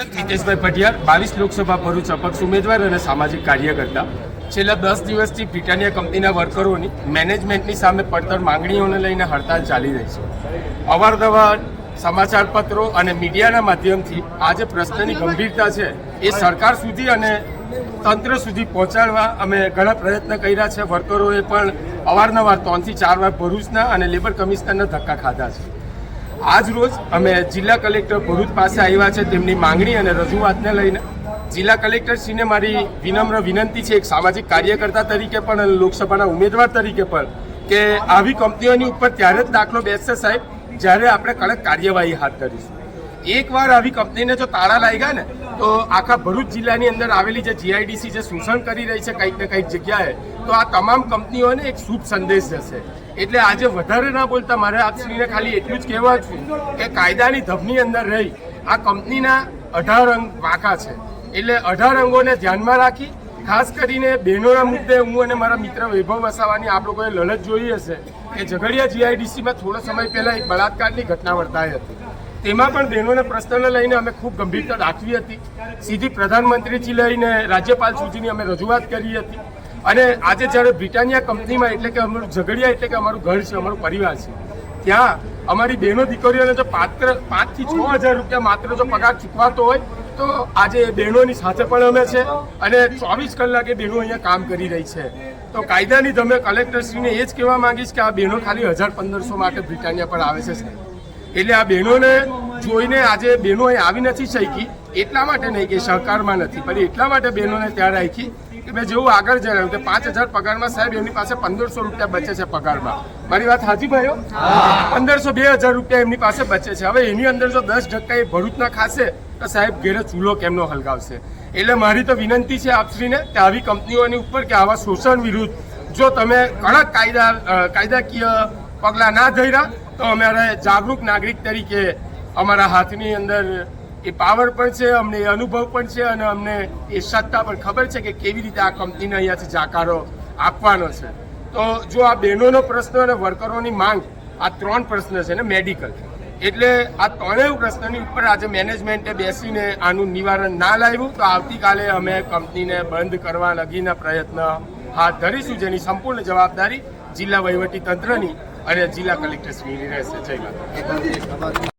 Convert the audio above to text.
નીતેશભાઈ પટિયાર, બાવીસ લોકસભા ભરૂચ અપક્ષ ઉમેદવાર અને સામાજિક કાર્યકર્તા. છેલ્લા દસ દિવસથી બ્રિટાનિયા કંપનીના વર્કરોની મેનેજમેન્ટની સામે પડતર માંગણીઓને લઈને હડતાલ ચાલી રહી છે. અવારનવાર સમાચારપત્રો અને મીડિયાના માધ્યમથી આ જે પ્રશ્નની ગંભીરતા છે એ સરકાર સુધી અને તંત્ર સુધી પહોંચાડવા અમે ઘણા પ્રયત્ન કર્યા છે. વર્કરોએ પણ અવારનવાર ત્રણથી ચાર વાર ભરૂચના અને લેબર કમિશનરના ધક્કા ખાધા છે. આજ રોજ અમે જિલ્લા કલેક્ટર ભરૂચ પાસે આવ્યા છે તેમની માંગણી અને રજૂઆતને લઈને જિલ્લા કલેક્ટરશ્રીને મારી વિનમ્ર વિનંતી છે એક સામાજિક કાર્યકર્તા તરીકે પણ અને લોકસભાના ઉમેદવાર તરીકે પણ કે આવી કંપનીઓની ઉપર ત્યારે જ દાખલો બેસશે સાહેબ, જ્યારે આપણે કડક કાર્યવાહી હાથ ધરીશું. એકવાર આવી કંપનીને જો તાળા લાગ્યા ને, તો આખા ભરૂચ જિલ્લાની અંદર આવેલી જે જીઆઈડીસી જે શોષણ કરી રહી છે કંઈક ને કંઈક જગ્યાએ, તો આ તમામ કંપનીઓને એક શુભ સંદેશ જશે. એટલે આજે વધારે ના બોલતા મારે આપશ્રીને ખાલી એટલું જ કહેવા છું કે કાયદાની ધબની અંદર રહી. આ કંપનીના અઢાર અંગ વાંકા છે. એટલે અઢાર અંગોને ધ્યાનમાં રાખી, ખાસ કરીને બહેનોના મુદ્દે હું અને મારા મિત્ર વૈભવ વસાવાની આપ લોકોએ લડત જોઈ હશે કે ઝઘડિયા જીઆઈડીસીમાં થોડો સમય પહેલાં એક બળાત્કારની ઘટના વર્તાઈ હતી. તેમાં પણ બહેનોના પ્રશ્નને લઈને અમે ખૂબ ગંભીરતા દાખવી હતી. સીધી પ્રધાનમંત્રીથી લઈને રાજ્યપાલ સુધીની અમે રજૂઆત કરી હતી. અને આજે જ્યારે બ્રિટાનિયા કંપનીમાં એટલે કે અમારું ઝઘડિયા એટલે કે અમારું ઘર છે, અમારું પરિવાર છે, ત્યાં અમારી બહેનો દીકરીઓને જો પાત્ર પાંચથી છ હજાર રૂપિયા માત્ર જો પગાર ચૂકવાતો હોય, તો આજે એ બહેનોની સાથે પણ અમે છે અને ચોવીસ કલાકે બહેનો અહીંયા કામ કરી રહી છે. તો કાયદાની તમે કલેક્ટરશ્રીને એ જ કહેવા માંગીશ કે આ બહેનો ખાલી હજાર પંદરસો માટે બ્રિટાનિયા પર આવે છે. એટલે આ બહેનોને જોઈને આજે બહેનો અહીં આવી નથી શકી. એટલા માટે નહીં કે સહકારમાં નથી, પણ એટલા માટે બહેનોને ત્યાં રાખી કે મેં જેવું આગળ જણાવ્યું કે પાંચ હજાર પગારમાં સાહેબ એમની પાસે પંદરસો રૂપિયા બચે છે પગારમાં. મારી વાત હાજી ભાઈઓ? પંદરસો બે હજાર રૂપિયા એમની પાસે બચે છે. હવે એની અંદર જો દસ ટકા એ ભરૂચના ખાશે, તો સાહેબ ઘેરે ચૂલો કેમનો હલગાવશે? એટલે મારી તો વિનંતી છે આપશ્રીને કે આવી કંપનીઓની ઉપર કે આવા શોષણ વિરુદ્ધ જો તમે કડક કાયદા કાયદાકીય પગલાં ના ધર્યા, તો અમારે જાગૃત નાગરિક તરીકે અમારા હાથની અંદર એ પાવર પણ છે, અમને એ અનુભવ પણ છે અને અમને એ સત્તા પણ ખબર છે કે કેવી રીતે આ કંપનીને અહીંયાથી જાકારો આપવાનો છે. તો જો આ બહેનોનો પ્રશ્ન અને વર્કરોની માંગ આ ત્રણ પ્રશ્ન છે ને મેડિકલ એટલે આ ત્રણેય પ્રશ્નની ઉપર આજે મેનેજમેન્ટે બેસીને આનું નિવારણ ના લાવ્યું, તો આવતીકાલે અમે કંપનીને બંધ કરવા લગીના પ્રયત્ન હાથ ધરીશું, જેની સંપૂર્ણ જવાબદારી જિલ્લા વહીવટી તંત્રની અને જિલ્લા કલેક્ટરશ્રીની રહેશે. જય માતા